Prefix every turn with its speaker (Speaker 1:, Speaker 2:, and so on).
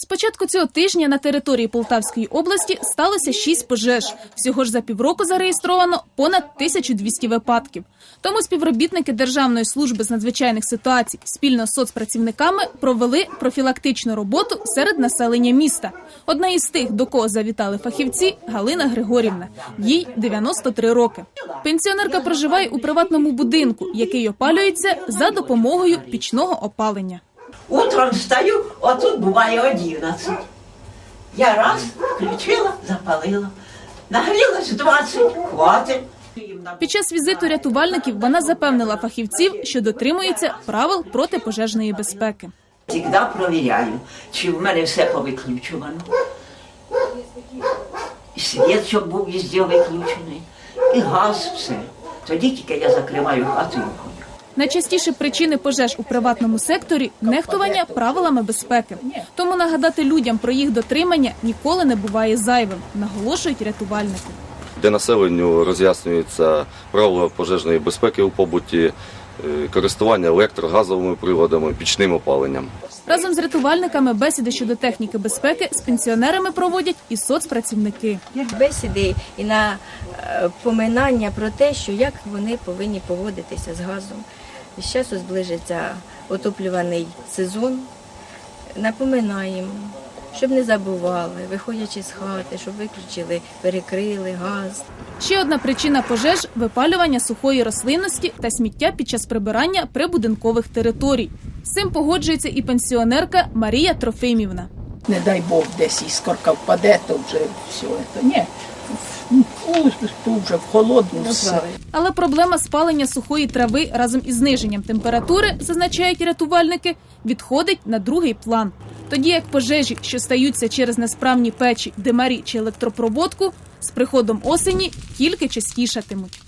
Speaker 1: З початку цього тижня на території Полтавської області сталося шість пожеж. Всього ж за півроку зареєстровано понад 1200 випадків. Тому співробітники Державної служби з надзвичайних ситуацій спільно з соцпрацівниками провели профілактичну роботу серед населення міста. Одна із тих, до кого завітали фахівці, Галина Григорівна. Їй 93 роки. Пенсіонерка проживає у приватному будинку, який опалюється за допомогою пічного опалення.
Speaker 2: Утром встаю, отут буває 11. Я раз включила, запалила. Нагрілась 20, хватить.
Speaker 1: Під час візиту рятувальників вона запевнила фахівців, що дотримується правил протипожежної безпеки.
Speaker 2: Завжди провіряю, чи в мене все повиключувано. І світ, щоб був везде виключений, і газ, все. Тоді тільки я закриваю хату і виходжу.
Speaker 1: Найчастіші причини пожеж у приватному секторі нехтування правилами безпеки. Тому нагадати людям про їх дотримання ніколи не буває зайвим, наголошують рятувальники.
Speaker 3: де населенню роз'яснюються правила пожежної безпеки у побуті, користування користування електрогазовими приладами, пічним опаленням.
Speaker 1: Разом з рятувальниками бесіди щодо техніки безпеки з пенсіонерами проводять і соцпрацівники.
Speaker 4: бесіди і на е, поминання про те, що як вони повинні поводитися з газом. З часу зближиться отоплюваний сезон. Напоминаємо, щоб не забували, виходячи з хати, щоб виключили, перекрили газ.
Speaker 1: Ще одна причина пожеж випалювання сухої рослинності та сміття під час прибирання прибудинкових територій. З цим погоджується і пенсіонерка Марія Трофимівна.
Speaker 5: не дай Бог, десь іскорка впаде, то вже все. То ні. То вже в холодну все.
Speaker 1: Але проблема спалення сухої трави разом із зниженням температури, зазначають рятувальники, відходить на другий план. Тоді як пожежі, що стаються через несправні печі, димарі чи електропроводку, з приходом осені тільки частішатимуть.